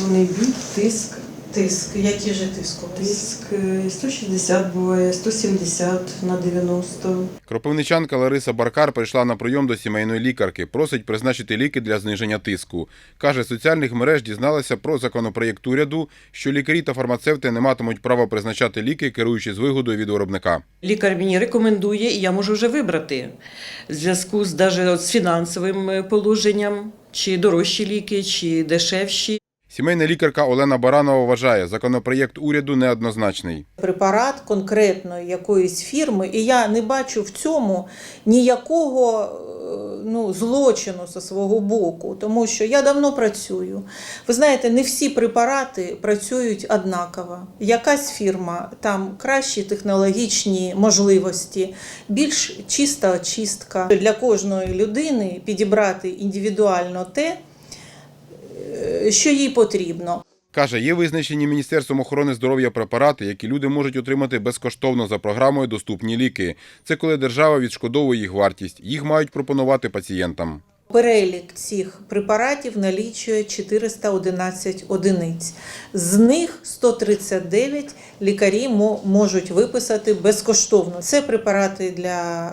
головний біль, тиск. Тиск. Який же тиск у вас? Тиск е, 160 буває, 170 на 90. Кропивничанка Лариса Баркар прийшла на прийом до сімейної лікарки. Просить призначити ліки для зниження тиску. Каже, з соціальних мереж дізналася про законопроєкт уряду, що лікарі та фармацевти не матимуть права призначати ліки, керуючи з вигодою від виробника. Лікар мені рекомендує, і я можу вже вибрати в зв'язку з даже от з фінансовим е, положенням, чи дорожчі ліки, чи дешевші. Сімейна лікарка Олена Баранова вважає, законопроєкт уряду неоднозначний. Препарат конкретної якоїсь фірми, і я не бачу в цьому ніякого е, ну, злочину зі свого боку, тому що я давно працюю. Ви знаєте, не всі препарати працюють однаково. Якась фірма, там кращі технологічні можливості, більш чиста очистка. Для кожної людини підібрати індивідуально те, що їй потрібно. Каже, є визначені Міністерством охорони здоров'я препарати, які люди можуть отримати безкоштовно за програмою Доступні ліки. Це коли держава відшкодовує їх вартість. Їх мають пропонувати пацієнтам. Перелік цих препаратів налічує 411 одиниць. З них 139 лікарі можуть виписати безкоштовно. Це препарати для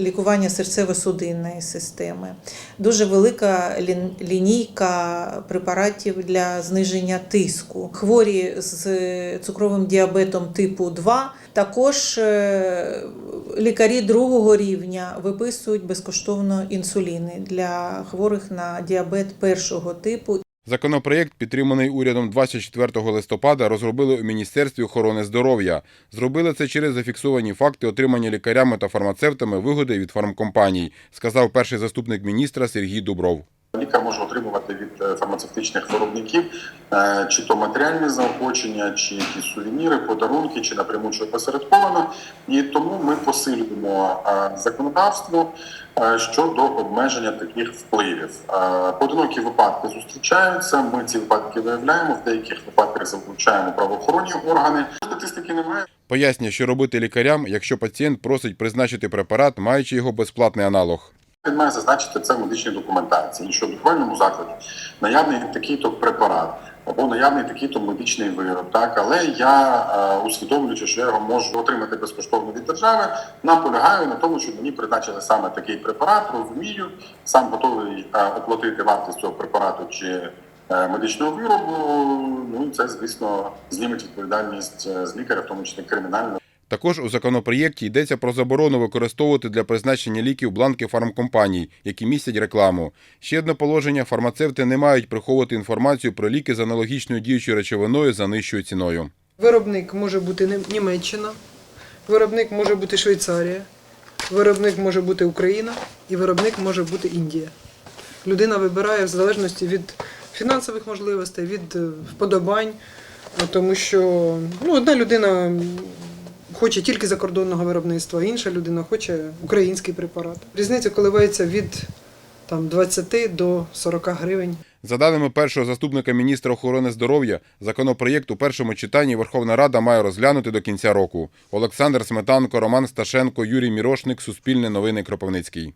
лікування серцево-судинної системи. Дуже велика лінійка препаратів для зниження тиску. Хворі з цукровим діабетом типу 2 також е, лікарі другого рівня виписують безкоштовно інсуліни для хворих на діабет першого типу. Законопроєкт, підтриманий урядом 24 листопада, розробили у Міністерстві охорони здоров'я. Зробили це через зафіксовані факти отримання лікарями та фармацевтами вигоди від фармкомпаній, сказав перший заступник міністра Сергій Дубров. Лікар може отримувати від е, фармацевтичних виробників е, чи то матеріальні заохочення, чи якісь сувеніри, подарунки, чи напряму чи опосередковано. І тому ми посилюємо е, законодавство щодо обмеження таких впливів. Поодинокі випадки зустрічаються. Ми ці випадки виявляємо. В деяких випадках залучаємо правоохоронні органи. Статистики немає. Пояснює, що робити лікарям, якщо пацієнт просить призначити препарат, маючи його безплатний аналог. Він має зазначити це в медичній документації, що в лікувальному закладі наявний такий-то препарат або наявний такий-то медичний вироб. Так, але я е, усвідомлюючи, що я його можу отримати безкоштовно від держави, наполягаю на тому, щоб мені призначили саме такий препарат. Розумію, сам готовий е, оплатити вартість цього препарату чи е, медичного виробу. Ну і це, звісно, зніметь відповідальність е, з лікаря, в тому числі кримінальну. Також у законопроєкті йдеться про заборону використовувати для призначення ліків бланки фармкомпаній, які містять рекламу. Ще одне положення: фармацевти не мають приховувати інформацію про ліки з аналогічною діючою речовиною за нижчою ціною. Виробник може бути Нім- Німеччина, виробник може бути Швейцарія, виробник може бути Україна і виробник може бути Індія. Людина вибирає в залежності від фінансових можливостей, від е, вподобань, тому що ну, одна людина хоче тільки закордонного виробництва, інша людина хоче український препарат. Різниця коливається від там, 20 до 40 гривень. За даними першого заступника міністра охорони здоров'я, законопроєкт у першому читанні Верховна Рада має розглянути до кінця року. Олександр Сметанко, Роман Сташенко, Юрій Мірошник, Суспільне новини Кропивницький.